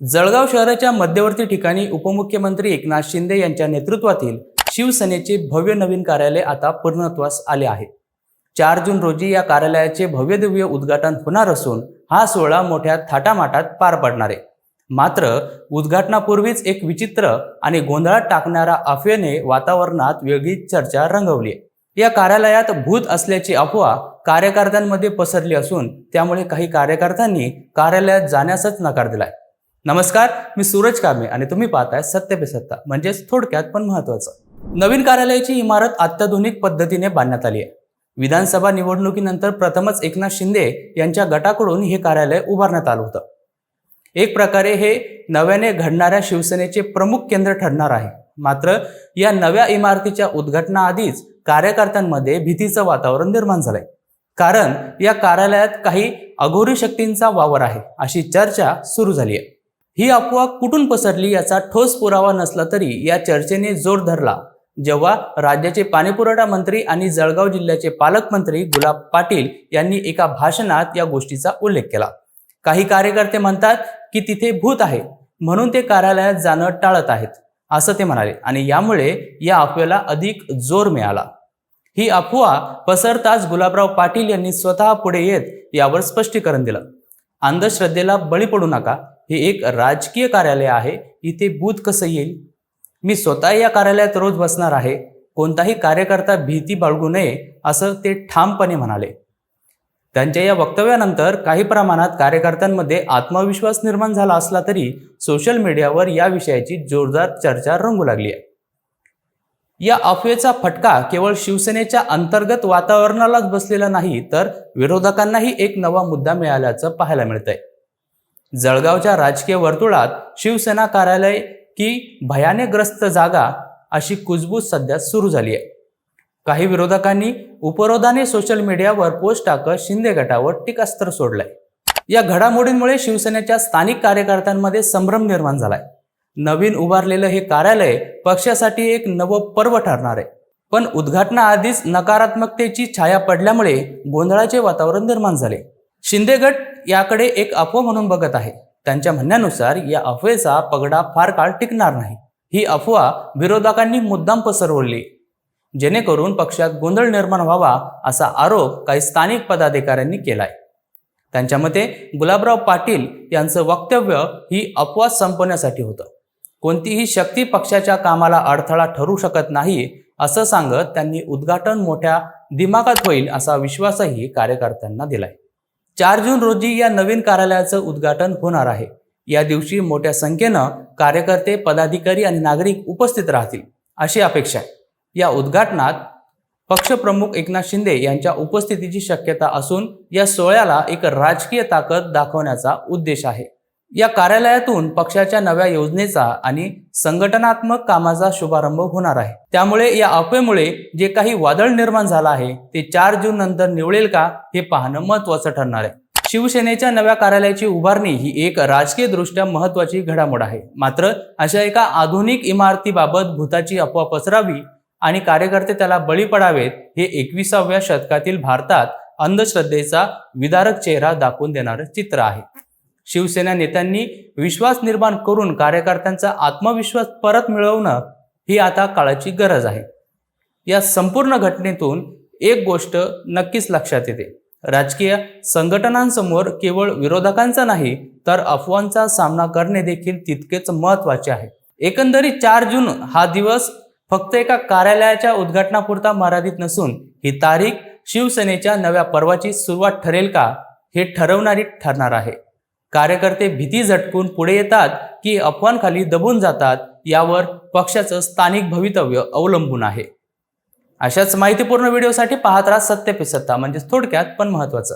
जळगाव शहराच्या मध्यवर्ती ठिकाणी उपमुख्यमंत्री एकनाथ शिंदे यांच्या नेतृत्वातील शिवसेनेचे भव्य नवीन कार्यालय आता पूर्णत्वास आले आहे. चार जून रोजी या कार्यालयाचे भव्यदिव्य उद्घाटन होणार असून हा सोहळा मोठ्या थाटामाटात पार पडणार आहे. मात्र उद्घाटनापूर्वीच एक विचित्र आणि गोंधळात टाकणाऱ्या अफवेने वातावरणात वेगळी चर्चा रंगवली या कार्यालयात भूत असल्याची अफवा कार्यकर्त्यांमध्ये पसरली असून त्यामुळे काही कार्यकर्त्यांनी कार्यालयात जाण्यासच नकार दिलाय. नमस्कार मी सूरज कामे आणि तुम्ही पाहताय सत्य पे सत्ता म्हणजेच थोडक्यात पण महत्वाचं नवीन कार्यालयाची इमारत अत्याधुनिक पद्धतीने बांधण्यात आली आहे. विधानसभा निवडणुकीनंतर प्रथमच एकनाथ शिंदे यांच्या गटाकडून हे कार्यालय उभारण्यात आलं होतं. एक प्रकारे हे नव्याने घडणाऱ्या शिवसेनेचे प्रमुख केंद्र ठरणार आहे. मात्र या नव्या इमारतीच्या उद्घाटनाआधीच कार्यकर्त्यांमध्ये भीतीचं वातावरण निर्माण झालंय. कारण या कार्यालयात काही अघोरी शक्तींचा वावर आहे अशी चर्चा सुरू झाली आहे. ही अफवा कुठून पसरली याचा ठोस पुरावा नसला तरी या चर्चेने जोर धरला. जेव्हा राज्याचे पाणीपुरवठा मंत्री आणि जळगाव जिल्ह्याचे पालकमंत्री गुलाब पाटील यांनी एका भाषणात या गोष्टीचा उल्लेख केला. काही कार्यकर्ते म्हणतात की तिथे भूत आहे म्हणून ते कार्यालयात जाणं टाळत आहेत असं ते म्हणाले आणि यामुळे या अफवेला अधिक जोर मिळाला. ही अफवा पसरताच गुलाबराव पाटील यांनी स्वतः पुढे येत यावर स्पष्टीकरण दिलं. अंधश्रद्धेला बळी पडू नका हे एक राजकीय कार्यालय आहे. इथे बूथ कसं येईल? मी स्वतः या कार्यालयात रोज बसणार आहे. कोणताही कार्यकर्ता भीती बाळगू नये असं ते ठामपणे म्हणाले. त्यांच्या या वक्तव्यानंतर काही प्रमाणात कार्यकर्त्यांमध्ये आत्मविश्वास निर्माण झाला असला तरी सोशल मीडियावर या विषयाची जोरदार चर्चा रंगू लागली आहे. या अफवेचा फटका केवळ शिवसेनेच्या अंतर्गत वातावरणालाच बसलेला नाही तर विरोधकांनाही एक नवा मुद्दा मिळाल्याचं पाहायला मिळतंय. जळगावच्या राजकीय वर्तुळात शिवसेना कार्यालय की भयानकग्रस्त जागा अशी कुजबूज सध्या सुरू झाली आहे. काही विरोधकांनी उपरोधाने सोशल मीडियावर पोस्ट टाकत शिंदे गटावर टीकास्त्र सोडलंय. या घडामोडींमुळे शिवसेनेच्या स्थानिक कार्यकर्त्यांमध्ये संभ्रम निर्माण झालाय. नवीन उभारलेलं हे कार्यालय पक्षासाठी एक नवं पर्व ठरणार आहे. पण उद्घाटनाआधीच नकारात्मकतेची छाया पडल्यामुळे गोंधळाचे वातावरण निर्माण झाले. शिंदे गट याकडे एक अफवा म्हणून बघत आहे. त्यांच्या म्हणण्यानुसार या अफवेचा पगडा फार काळ टिकणार नाही. ही अफवा विरोधकांनी मुद्दाम पसरवली. जेणेकरून पक्षात गोंधळ निर्माण व्हावा असा आरोप काही स्थानिक पदाधिकाऱ्यांनी केलाय. त्यांच्या मते गुलाबराव पाटील यांचं वक्तव्य ही अफवा संपवण्यासाठी होतं. कोणतीही शक्ती पक्षाच्या कामाला अडथळा ठरू शकत नाही असं सांगत त्यांनी उद्घाटन मोठ्या दिमागात होईल असा विश्वासही कार्यकर्त्यांना दिलाय. चार जून रोजी या नवीन कार्यालयाचं उद्घाटन होणार आहे. या दिवशी मोठ्या संख्येनं कार्यकर्ते पदाधिकारी आणि नागरिक उपस्थित राहतील अशी अपेक्षा आहे. या उद्घाटनात पक्षप्रमुख एकनाथ शिंदे यांच्या उपस्थितीची शक्यता असून या सोहळ्याला एक राजकीय ताकद दाखवण्याचा उद्देश आहे. या कार्यालयातून पक्षाच्या नव्या योजनेचा आणि संघटनात्मक कामाचा शुभारंभ होणार आहे. त्यामुळे या अफवेमुळे जे काही वादळ निर्माण झालं आहे ते चार जून नंतर निवडेल का हे पाहणं महत्वाचं ठरणार आहे. शिवसेनेच्या नव्या कार्यालयाची उभारणी ही एक राजकीय दृष्ट्या महत्वाची घडामोड आहे. मात्र अशा एका आधुनिक इमारतीबाबत भूताची अफवा पसरावी आणि कार्यकर्ते त्याला बळी पडावेत हे एकविसाव्या शतकातील भारतात अंधश्रद्धेचा विदारक चेहरा दाखवून देणारं चित्र आहे. शिवसेना नेत्यांनी विश्वास निर्माण करून कार्यकर्त्यांचा आत्मविश्वास परत मिळवणं ही आता काळाची गरज आहे. या संपूर्ण घटनेतून एक गोष्ट नक्कीच लक्षात येते. राजकीय संघटनांसमोर केवळ विरोधकांचा नाही तर अफवांचा सामना करणे देखील तितकेच महत्त्वाचे आहे. एकंदरीत चार जून हा दिवस फक्त एका कार्यालयाच्या उद्घाटनापुरता मर्यादित नसून ही तारीख शिवसेनेच्या नव्या पर्वाची सुरुवात ठरेल का हे ठरवणारी ठरणार आहे. कार्यकर्ते भीती झटकून पुढे येतात की अफवांखाली दबून जातात यावर पक्षाचं स्थानिक भवितव्य अवलंबून आहे. अशाच माहितीपूर्ण व्हिडिओसाठी पाहत राहा सत्य पे सत्ता म्हणजेच थोडक्यात पण महत्वाचं.